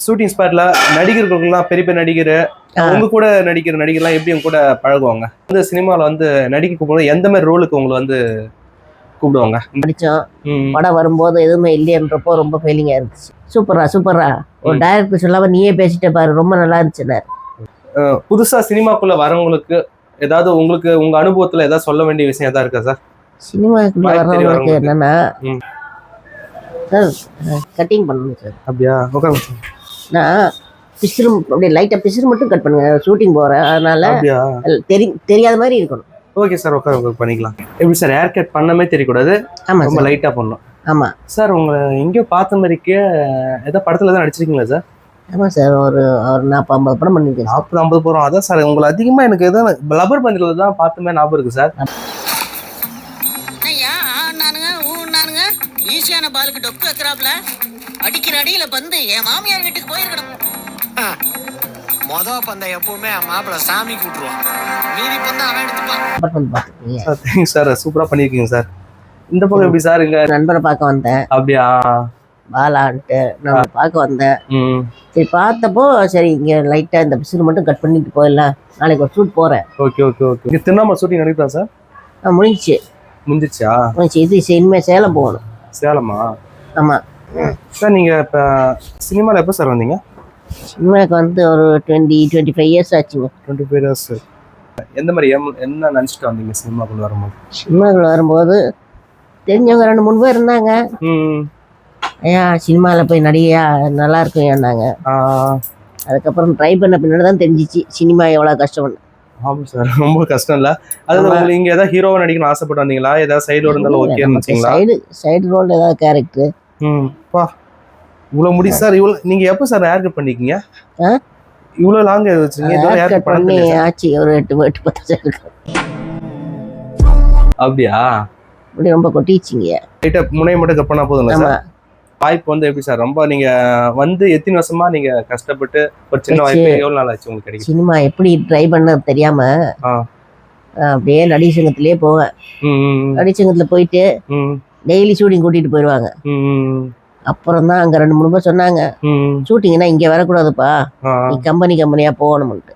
Shooting ஸ்பாட்ல நடிகர்களுக்கெல்லாம் பெரிய பெரிய நடிகர் உங்க கூட நடிக்கிற நடிகர்லாம் எப்படி உங்க கூட பழகுவாங்க இந்த சினிமால வந்து நடிக்க கூப்பிடும்போது எந்த மாதிரி ரோலுக்கு உங்களை வந்து கூப்பிடுவாங்க படித்தோம். படம் வரும்போது எதுவுமே இல்லையன்றப்போ ரொம்ப ஃபீலிங்காக இருந்துச்சு சூப்பரா சூப்பரா ஒரு. டைரக்டர் சொல்லாம நீயே பேசிட்ட பாரு ரொம்ப நல்லா இருந்துச்சுன்னு அஹ் புதுசா சினிமாக்குள்ள வரவங்களுக்கு ஏதாவது உங்களுக்கு உங்க அனுபவத்துல ஏதாவது சொல்ல வேண்டிய விஷயம் ஏதாவது இருக்கா சார் சினிமாக்குள்ள வரவங்களுக்கு. என்னன்னா. சார் கட்டிங் பண்ணணும் சார் அப்படியா சார். நான் பிசிறு அப்படியே லைட்டாக பிசிறு மட்டும் கட் பண்ணுங்க. ஷூட்டிங் போகிறேன் அதனால அப்படியா? தெரி தெரியாத மாதிரி இருக்கணும். ஓகே சார் உட்கார உட்கார பண்ணிக்கலாம். எப்படி சார் ஹேர் கட் பண்ணமே தெரியக்கூடாது? ஆமாம் ரொம்ப சார் லைட்டா பண்ணணும். ஆமாம் சார் உங்களை எங்கேயோ பார்த்த மாதிரிக்கே ஏதோ படத்துல தான் நடிச்சிருக்கீங்களா சார் ஆமாம் சார் ஒரு ஒரு நாற்பது ஐம்பது படம் பண்ணியிருக்கேன் சார் நாற்பது ஐம்பது போகிறோம் அதான் சார் உங்களை அதிகமா எனக்கு எதோ லப்பர் பந்தில தான் பார்த்துமே ஞாபகம் இருக்கு சார் ஐயா ஆனானுங்க ஊனானுங்க ஈஸியான பாலுக்கு டொக்கு வைக்கிறாப்ல. அடிக்கிற அடியில பந்து என் மாமியார் வீட்டுக்கு போயிருக்கணும். மொத பந்தை எப்பவுமே மாப்பிள்ள சாமி கூட்டுருவான். மீதி பந்தை அவன் எடுத்துப்பான். சார் தேங்க்ஸ் சார் சூப்பரா பண்ணியிருக்கீங்க சார் இந்த பக்கம் எப்படி சார் இங்க? நண்பரை பார்க்க வந்தேன். அப்படியா? பாலான்ட்டு நான் பார்க்க வந்தேன். ம். சரி பார்த்தப்போ சரி இங்கே லைட்டாக இந்த பிசிறு மட்டும் கட் பண்ணிட்டு போயிடலாம். நாளைக்கு ஒரு ஷூட் போகிறேன் ஓகே ஓகே ஓகே. இங்க திருவண்ணாமலை ஷூட்டிங் நடக்குதா சார் முடிஞ்சிச்சு. முடிஞ்சிச்சா? முடிஞ்சிச்சு. இது இனிமேல் சேலம் போகணும். சேலமா? ஆமாம் சார் நீங்க இப்ப சினிமால எப்போ சார் வந்தீங்க? சினிமாவுக்கு வந்து ஒரு டுவெண்ட்டி டுவெண்ட்டி ஃபைவ் இயர்ஸ் ஆச்சுங்க. டுவெண்ட்டி ஃபைவ் இயர்ஸ் எந்த மாதிரி என்ன நினச்சிட்டு வந்தீங்க சினிமாக்குள்ள வரும்போது? சினிமாக்குள்ள வரும்போது தெரிஞ்சவங்க ரெண்டு மூணு பேர் இருந்தாங்க. ம். ஐயா சினிமாவில் போய் நடிகையா நல்லா இருக்கும் ஏன்னாங்க அதுக்கப்புறம் ட்ரை பண்ண பின்னாடி தான் தெரிஞ்சிச்சு சினிமா எவ்வளோ கஷ்டம்னு. ஆமாம் சார் ரொம்ப கஷ்டம் இல்ல. அதாவது. உங்களுக்கு இங்க ஏதாவது ஹீரோவா நடிக்கணும்னு ஆசைப்பட்டு வந்தீங்களா? ஏதாவது சைடு இருந்தாலும் ஓகே சைடு சைடு ரோல் ஏதாவது கேரக்டர் ம். பா இவ்வளோ முடி சார் இவ்வளோ நீங்க எப்போ சார் ஹேர் கட் பண்ணிக்கிங்க ஆ? இவ்வளோ லாங் வச்சிருக்கீங்க இதோட ஹேர் கட் பண்ணி ஆச்சு ஒரு எட்டு எட்டு பத்து அப்படியா? இப்படி ரொம்ப கொட்டிச்சிங்க லைட்டா முனையை மட்டும் கட் பண்ணா போதுங்களா ஆமா. சார் வாய்ப்பு வந்து எப்படி சார்? ரொம்ப நீங்க வந்து எத்தனை வருஷமா நீங்க கஷ்டப்பட்டு ஒரு சின்ன வாய்ப்பு எவ்வளவு நாள் ஆச்சு உங்களுக்கு கிடைக்கும் சினிமா எப்படி ட்ரை பண்ண தெரியாம அப்படியே நடிகை சங்கத்திலே போவேன். ம், ம், நடிகை சங்கத்துல போயிட்டு ம், டெய்லி ஷூட்டிங் கூட்டிட்டு போயிடுவாங்க அப்புறம் தான் அங்க ரெண்டு மூணு பேர் சொன்னாங்க. ம், ஷூட்டிங்னா இங்க வரக்கூடாதுப்பா. நீ கம்பெனி கம்பெனியா போகணும்ட்டு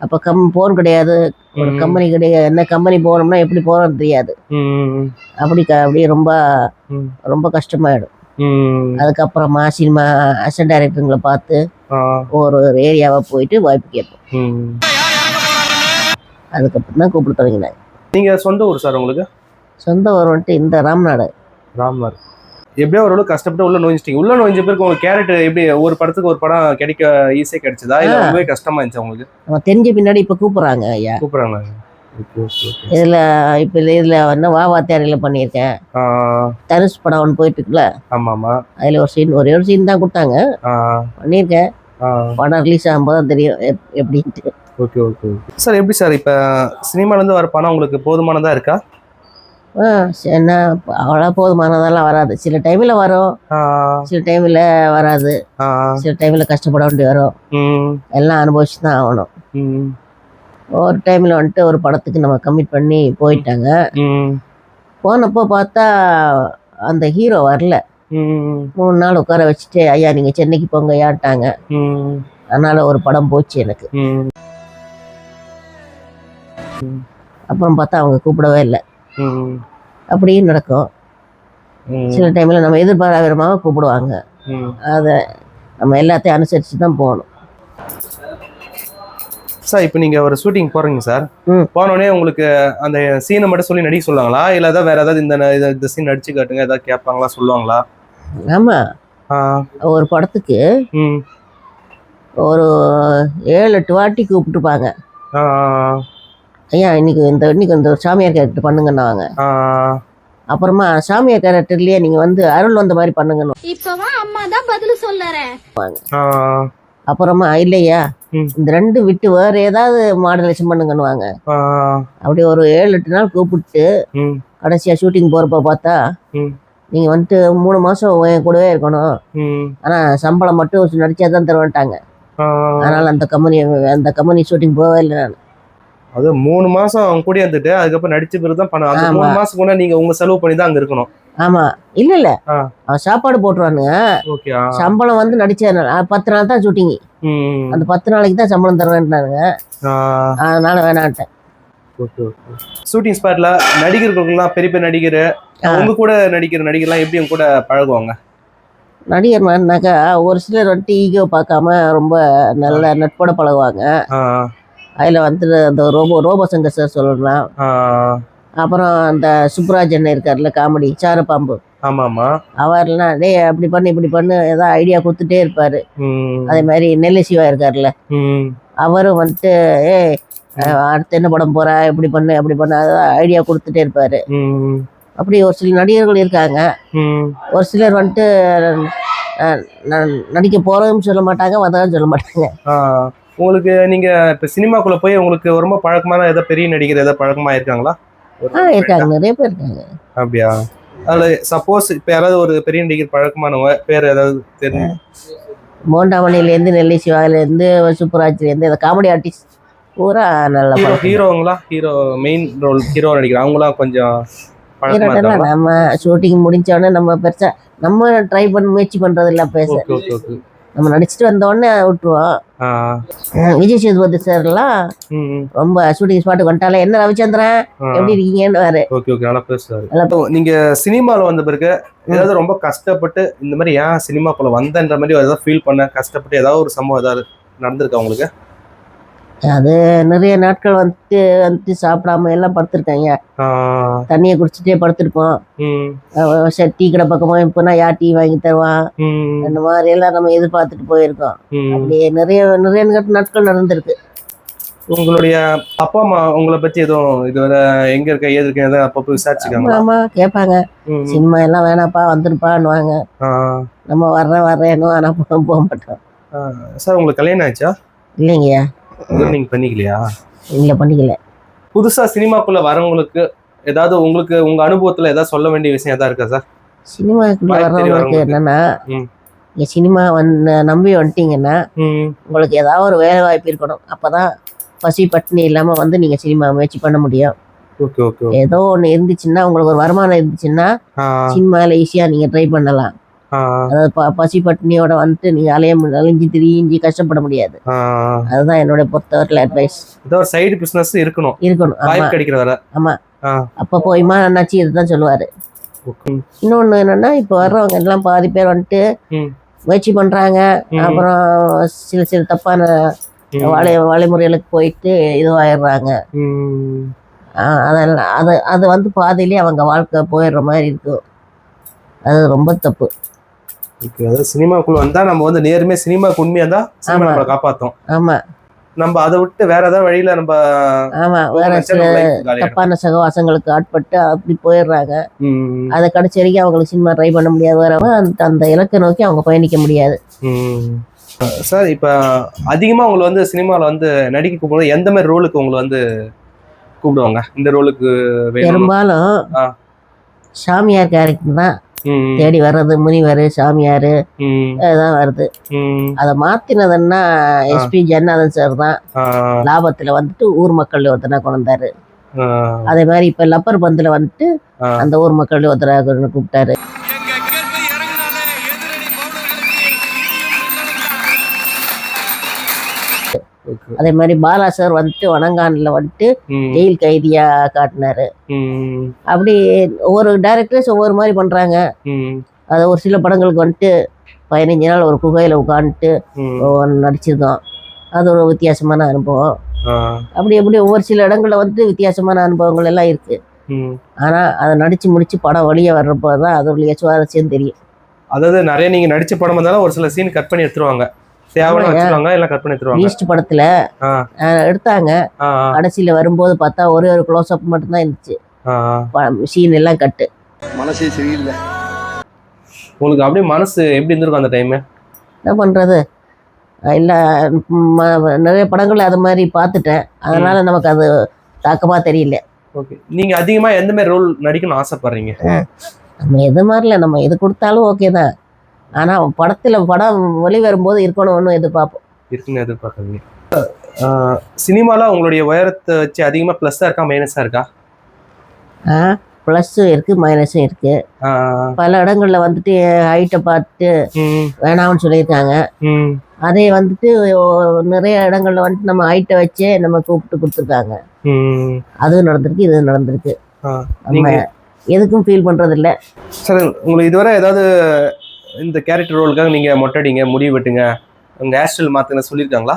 அப்ப கம் போர் கிடையாது. கம்பெனி கிடையாது. என்ன கம்பெனி போகணும்னா எப்படி போறோம்னு தெரியாது. அப்படி அப்படியே ரொம்ப. ரொம்ப கஷ்டமாயிடும். அதுக்கப்புறமா சினிமா அசிஸ்டன்ட் டைரக்டருங்களை பார்த்து ஒரு ஒரு ஏரியாவை போயிட்டு வாய்ப்பு கேட்போம். அதுக்கப்புறம் தான் கூப்பிட தொடங்கினாங்க. நீங்க சொந்த ஊர் சார் உங்களுக்கு? சொந்த ஊர் வந்துட்டு இந்த ராம்நாடு. ராமர் எப்படியோ ஓரளவு கஷ்டப்பட்டு உள்ள நோய்ச்சிட்டீங்க உள்ள நோய்ஞ்ச பேருக்கு உங்களுக்கு கேரட் எப்படி ஒரு படத்துக்கு ஒரு படம் கிடைக்க ஈஸியா கிடைச்சதா? இல்ல. ரொம்பவே கஷ்டமா இருந்துச்சு உங்களுக்கு? நம்ம தெரிஞ்ச பின்னாடி இப்போ கூப்பிட்றாங்க ஐயா. கூப்பிடுறாங்க. இதில் இப்போ இதில் என்ன வா வாத்தியாரில் பண்ணியிருக்கேன். ஆ, தனுஷ் படம் ஒன்று போயிட்டு இருக்குல்ல? ஆமா ஆமா அதில் ஒரு சீன் ஒரே ஒரு சீன் தான் கொடுத்தாங்க. பண்ணியிருக்கேன். படம் ரிலீஸ் ஆகும்போது தான் தெரியும் எப்- எப்படின்ட்டு. ஓகே ஓகே சார் எப்படி சார் இப்போ சினிமாலேருந்து வர பணம் உங்களுக்கு போதுமானதா இருக்கா? என்ன அவ்வளோ போதுமானதெல்லாம் வராது. சில டைமில் வரும். சில டைமில் வராது. சில டைமில் கஷ்டப்பட வேண்டி வரும். எல்லாம் அனுபவிச்சு தான் ஆகணும் ஒரு டைமில் வந்துட்டு ஒரு படத்துக்கு நம்ம கமிட் பண்ணி போயிட்டாங்க. போனப்போ பார்த்தா அந்த ஹீரோ வரல. மூணு நாள் உட்கார வச்சுட்டு ஐயா நீங்கள் சென்னைக்கு போங்க ஏன்ட்டாங்க ம், அதனால் ஒரு படம் போச்சு எனக்கு. அப்புறம் பார்த்தா அவங்க கூப்பிடவே இல்லை. அப்படியும் நடக்கும். சில டைமில் நம்ம எதிர்பாராத விதமாக கூப்பிடுவாங்க. அதை நம்ம எல்லாத்தையும் அனுசரித்து தான் போகணும். சார் இப்போ நீங்க ஒரு ஷூட்டிங் போறீங்க சார். போனோடனே உங்களுக்கு அந்த சீனை மட்டும் சொல்லி நடிக்க சொல்லுவாங்களா? இல்ல ஏதாவது வேற ஏதாவது இந்த இந்த- சீன் நடிச்சு காட்டுங்க ஏதாவது கேட்பாங்களா சொல்லுவாங்களா? ஆமாம் ஒரு படத்துக்கு ஒரு ஏழு எட்டு வாட்டி கூப்பிட்டுப்பாங்க ஐயா இன்னைக்கு இந்த இன்னைக்கு இந்த சாமியார் கேரக்டர் பண்ணுங்கன்னாங்க. ஆ, அப்புறமா சாமியார் கேரக்டர்லயே நீங்க வந்து அருள் வந்த மாதிரி பண்ணுங்கன்னு. இப்பதான் அம்மா தான் பதில் சொல்லறேன். அப்புறமா இல்லையா. இந்த ரெண்டு விட்டு வேற ஏதாவது மாடலேஷன் பண்ணுங்கன்னுவாங்க அப்படி ஒரு ஏழு எட்டு நாள் கூப்பிட்டு கடைசியா ஷூட்டிங் போறப்ப பார்த்தா. நீங்க வந்துட்டு மூணு மாசம் என் கூடவே இருக்கணும். ஆனா சம்பளம் மட்டும் நடிச்சா தான் தருவான்ட்டாங்க. அதனால அந்த கம்பெனி அந்த கம்பெனி ஷூட்டிங் போகவே இல்லை நான். அது மூணு மாசம் அவங்க கூட இருந்துட்டு அதுக்கப்புறம் நடிச்ச பிறகு தான் பணம். அந்த. மூணு மாசம் கூட நீங்க உங்க செலவு பண்ணி தான் அங்க இருக்கணும். ஆமா. இல்ல இல்ல. அவன் சாப்பாடு போட்டுருவானுங்க. ஓகே சம்பளம் வந்து நடிச்ச பத்து நாள் தான் ஷூட்டிங் ம் அந்த பத்து நாளைக்கு தான் சம்பளம் தருவேன்ட்டானுங்க அதனால வேணான்ட்டேன். ஓகே ஷூட்டிங் ஸ்பாட்ல நடிகர்களுக்கெல்லாம் பெரிய பெரிய நடிகர். ஆ. உங்க கூட நடிக்கிற நடிகர்லாம் எப்படி உங்க கூட பழகுவாங்க? நடிகர் மாதிரினாக்கா ஒரு சிலர் வந்துட்டு ஈகோ பார்க்காம ரொம்ப நல்ல நட்போட பழகுவாங்க. அதில் வந்து அந்த ரோபோ ரோபோ சங்கர் சார் சொல்லலாம் அப்புறம் அந்த சுப்ராஜ் அண்ணன் இருக்கார்ல காமெடி சாரப்பாம்பு ஆமா ஆமா அவர்லாம் டேய் அப்படி பண்ணு இப்படி பண்ணு ஏதாவது ஐடியா கொடுத்துட்டே இருப்பாரு. ம், அதே மாதிரி நெல்லி சிவா இருக்கார்ல ம், அவரும் வந்துட்டு ஏய் அஹ் அடுத்து என்ன படம் போற? இப்படி பண்ணு அப்படி பண்ணு அதான் ஐடியா கொடுத்துட்டே இருப்பாரு. அப்படி ஒரு சில நடிகர்கள் இருக்காங்க. ம். ஒரு சிலர் வந்துட்டு நடிக்க போறதும் சொல்ல மாட்டாங்க வந்ததும் சொல்ல மாட்டாங்க. உங்களுக்கு நீங்க இப்ப சினிமாக்குள்ள போய் உங்களுக்கு ரொம்ப பழக்கமான ஏதோ பெரிய நடிகர் ஏதோ பழக்கமா இருக்காங்களா? இருக்காங்க. நிறைய பேர் இருக்காங்க. அப்படியா? அதுல சப்போஸ் இப்ப யாராவது ஒரு பெரிய நடிகர் பழக்கமானவங்க பேர் ஏதாவது தெரிஞ்சு மோண்டாமணிலேருந்து நெல்லி சிவாலேருந்து சுப்புராஜ்லேருந்து இந்த காமெடி ஆர்டிஸ்ட் பூரா நல்ல ஹீரோ ஹீரோங்களா ஹீரோ மெயின் ரோல் ஹீரோ நடிக்கிறாங்க அவங்களாம் கொஞ்சம் நம்ம ஷூட்டிங் முடிஞ்ச உடனே நம்ம பெருசா நம்ம ட்ரை பண்ண முயற்சி பண்றது இல்ல பேச நம்ம நடிச்சுட்டு வந்த உடனே விட்டுருவோம். விஜய் சேதுபதி சார்லாம். ரொம்ப ஷூட்டிங் ஸ்பாட்டுக்கு வந்துட்டாலே என்ன ரவிச்சந்திரன். எப்படி இருக்கீங்கன்னு வேறு. ஓகே ஓகே நல்லா பேசுறாரு. நீங்க சினிமால வந்த பிறகு ஏதாவது ரொம்ப கஷ்டப்பட்டு இந்த மாதிரி ஏன் சினிமாக்குள்ள வந்தன்ற மாதிரி ஏதாவது ஃபீல் பண்ண கஷ்டப்பட்டு ஏதாவது ஒரு சம்பவம் ஏதாவது நடந்திருக்கா உங்களுக்கு? அது நிறைய நாட்கள் வந்துட்டு வந்துட்டு சாப்பிடாம எல்லாம் படுத்திருக்காங்க. தண்ணியை குடிச்சிட்டே படுத்திருப்போம். சரி டீ கடை பக்கமா இப்போனா யார் டீ வாங்கி தருவான்? அந்த மாதிரி எல்லாம் நம்ம எதிர்பார்த்துட்டு போயிருக்கோம். ம். அப்படியே நிறைய நிறைய நாட்கள் நடந்திருக்கு. உங்களுடைய அப்பா அம்மா உங்களை பத்தி எதுவும் இதுவரை எங்க இருக்க ஏது இருக்க எதாவது அப்பப்போ விசாரிச்சுக்காங்களா? ஆமா கேட்பாங்க. சினிமா எல்லாம் வேணாப்பா வந்துருப்பான்னுவாங்க. நம்ம வர்றேன் வர்றேனோ ஆனா போக மாட்டோம். சார் உங்களுக்கு கல்யாணம் ஆச்சா இல்லைங்கய்யா. நீங்க பண்ணிக்கலையா? இல்லை பண்ணிக்கல. புதுசா சினிமாக்குள்ள வரவங்களுக்கு ஏதாவது உங்களுக்கு உங்க அனுபவத்துல ஏதாவது சொல்ல வேண்டிய விஷயம் ஏதாவது இருக்கா சார் சினிமாக்குள்ள வர்றவங்களுக்கு. என்னன்னா. நீங்க சினிமா வந்து நம்பி வந்துட்டீங்கன்னா உங்களுக்கு ஏதாவது ஒரு வேலை வாய்ப்பு இருக்கணும். அப்பதான் பசி பட்டினி இல்லாம வந்து நீங்க சினிமா முயற்சி பண்ண முடியும். ஓகே ஓகே ஏதோ ஒண்ணு இருந்துச்சுன்னா உங்களுக்கு ஒரு வருமானம் இருந்துச்சுன்னா ஆ, சினிமால ஈஸியா நீங்க ட்ரை பண்ணலாம். பசி பட்டினியோட வந்துட்டு நீங்க அலைய அலைஞ்சு திரிஞ்சு கஷ்டப்பட முடியாது. அதுதான் என்னோட பொறுத்தவரையில் அட்வைஸ் ஏதோ ஒரு சைடு பிசினஸ் இருக்கணும். இருக்கணும். ஆமா. வாய்ப்பு கிடைக்கிற வர. அப்ப போய்மா அண்ணாச்சி இதுதான் சொல்லுவாரு. இன்னொன்னு என்னன்னா இப்போ வர்றவங்க எல்லாம் பாதி பேர் வந்துட்டு. முயற்சி பண்றாங்க. அப்புறம் சில சில தப்பான வழி வழிமுறைகளுக்கு போயிட்டு இதுவாயிடுறாங்க. அதெல்லாம் அது அது வந்து பாதியிலே அவங்க வாழ்க்கை போயிடுற மாதிரி இருக்கும். அது ரொம்ப தப்பு. ஓகே அதாவது சினிமாக்குள்ள வந்தா நம்ம வந்து நேர்மையா சினிமாக்கு உண்மையா தான் சினிமா. நம்மளை காப்பாத்தும். ஆமா. நம்ம அதை விட்டு வேற ஏதாவது வழியில நம்ம ஆமா. வேற. தப்பான சகவாசங்களுக்கு ஆட்பட்டு அப்படி போயிடுறாங்க. அதை கடைசி வரைக்கும் அவங்களுக்கு சினிமா ட்ரை பண்ண முடியாது. வரவங்க அந்த இலக்கை நோக்கி அவங்க பயணிக்க முடியாது. சார் இப்ப அதிகமா உங்களை வந்து சினிமால வந்து நடிக்க கூப்பிடும்போது எந்த மாதிரி ரோலுக்கு உங்களை வந்து கூப்பிடுவாங்க? இந்த ரோலுக்கு பெரும்பாலும். சாமியார் கேரக்டர் தான். தேடி வர்றது முனிவர் சாமியார் அதுதான் வருது. அதை மாத்தினதுன்னா எஸ்பி ஜன்னாதன் சார் தான் லாபத்துல வந்துட்டு ஊர் மக்கள் ஒருத்தனை கொண்டு வந்தாரு ஆ, அதே மாதிரி இப்ப லப்பர் பந்துல வந்துட்டு. அந்த ஊர் மக்கள் ஒருத்தரை கொண்டு கூப்பிட்டாரு. அதே மாதிரி பாலா சார் வந்துட்டு வனங்கான்ல வந்துட்டு ஜெயில் கைதியா காட்டினாரு. அப்படி ஒவ்வொரு டைரக்டர்ஸ் ஒவ்வொரு மாதிரி பண்றாங்க. ம், அது ஒரு சில படங்களுக்கு வந்துட்டு பதினஞ்சு நாள் ஒரு குகையில உட்காந்துட்டு ம். நடிச்சிருக்கோம் அது ஒரு வித்தியாசமான அனுபவம். அப்படி எப்படி ஒவ்வொரு சில இடங்கள்ல வந்துட்டு வித்தியாசமான அனுபவங்கள் எல்லாம் இருக்கு. ம். ஆனா அதை நடிச்சு முடிச்சு படம் வெளியே வர்றப்போ தான் அதோடைய சுவாரஸ்யம் தெரியும். அதாவது நிறைய நீங்க நடிச்ச படம் இருந்தாலும் ஒரு சில சீன் கட் பண்ணி எடுத்துருவாங்க. ஆமாங்க. வச்சிருவாங்க எல்லாம் கட் பண்ணி எடுத்துருவாங்க ஈஸ்ட் படத்துல எடுத்தாங்க. கடைசியில வரும்போது பார்த்தா ஒரே ஒரு க்ளோஸ் அப் மட்டும் தான் இருந்துச்சு. சீன் எல்லாம் கட்டு மனசே சரியில்லை. உங்களுக்கு அப்படியே மனசு எப்படி இருந்திருக்கும் அந்த டைம் என்ன பண்றது? இல்ல நிறைய படங்கள் அது மாதிரி பார்த்துட்டேன். அதனால நமக்கு அது தாக்கமா தெரியல. ஓகே நீங்க அதிகமா எந்த மாதிரி ரோல் நடிக்கணும்னு ஆசைப்படுறீங்க? நம்ம எது மாதிரில நம்ம எது கொடுத்தாலும் ஓகே தான். ஆனா படத்துல படம் வெளி வரும்போது இருக்கணும்னு எதிர்பார்ப்போம். இருக்குன்னு எதிர்பார்க்குறீங்க சினிமால உங்களுடைய உயரத்தை வச்சு அதிகமா ப்ளஸ்ஸா இருக்கா மைனஸா இருக்கா? ஆ ப்ளஸ்ஸும் இருக்குது மைனஸும் இருக்குது பல இடங்கள்ல வந்துட்டு ஹைட்டை பார்த்துட்டு வேணாம்னு சொல்லியிருக்காங்க. அதே வந்துட்டு நிறைய இடங்கள்ல வந்துட்டு நம்ம ஹைட்டை வச்சே நம்ம கூப்பிட்டு கொடுத்துருக்காங்க. அதுவும் நடந்திருக்கு இதுவும் நடந்திருக்கு. நம்ம எதுக்கும் ஃபீல் பண்றது இல்ல சார் உங்களுக்கு இதுவரை ஏதாவது இந்த கேரக்டர் ரோலுக்காக நீங்க மொட்டடிங்க முடி வெட்டுங்க. உங்க ஹேர் ஸ்டைல் மாத்துங்க சொல்லியிருக்காங்களா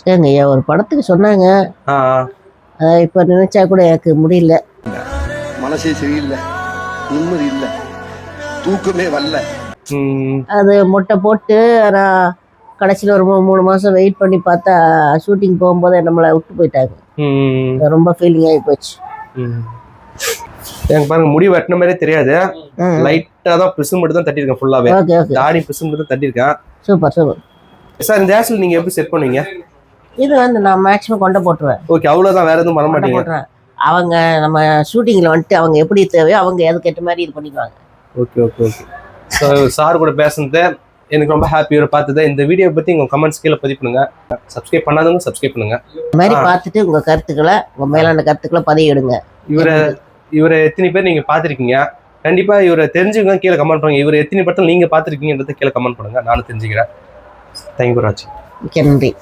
சரிங்க ஐயா ஒரு படத்துக்கு சொன்னாங்க. இப்போ நினைச்சா கூட எனக்கு முடியல. மனசே சரியில்லை நிம்மதி இல்லை தூக்கமே வரல. அது மொட்டை போட்டு நான் கடைசியில் ஒரு மூணு மாதம் வெயிட் பண்ணி பார்த்தா ஷூட்டிங் போகும்போது நம்மளை விட்டு போயிட்டாங்க. ரொம்ப ஃபீலிங் ஆகி போச்சு. ம். எனக்கு பாருங்க முடி வெட்டின மாதிரியே தெரியாது. லைட்டா தான் பிசு மட்டும் தான் தட்டியிருக்கேன் ஃபுல்லாவே தாடி பிசு மட்டும் தான் தட்டியிருக்கேன். Super super. சார் இந்த ஹேர் ஸ்டைல் நீங்க எப்படி செட் பண்ணுவீங்க? இது வந்து நான் மேக்ஸிமம் கொண்டு போட்டுருவேன். ஓகே அவ்வளவுதான் வேற எதுவும் பண்ண மாட்டீங்க. அவங்க நம்ம ஷூட்டிங்கில் வந்துட்டு அவங்க எப்படி தேவையோ அவங்க அதுக்கேற்ற மாதிரி இது பண்ணிக்குவாங்க. Okay okay okay so sir கூட பேசுனது எனக்கு ரொம்ப ஹாப்பியோட பார்த்தது. இந்த வீடியோ பத்தி உங்க கமெண்ட்ஸ் கீழே பதிவு பண்ணுங்க. சப்ஸ்கிரைப் பண்ணாதவங்க சப்ஸ்கிரைப் பண்ணுங்க. இந்த மாதிரி. பார்த்துட்டு உங்க கருத்துக்களை உங்க மேலான கருத்துக்களை பதிவிடுங்க. இவரை இவரை எத்தனை பேர் நீங்க பார்த்திருக்கீங்க? கண்டிப்பா இவரை தெரிஞ்சுங்க கீழே கமெண்ட் பண்ணுங்க இவர் எத்தனை படத்தில் நீங்க பார்த்திருக்கீங்கன்றத கீழே கமெண்ட் பண்ணுங்க. நானும் தெரிஞ்சுக்கிறேன். தேங்க்யூ ராஜ் மிக்க நன்றி.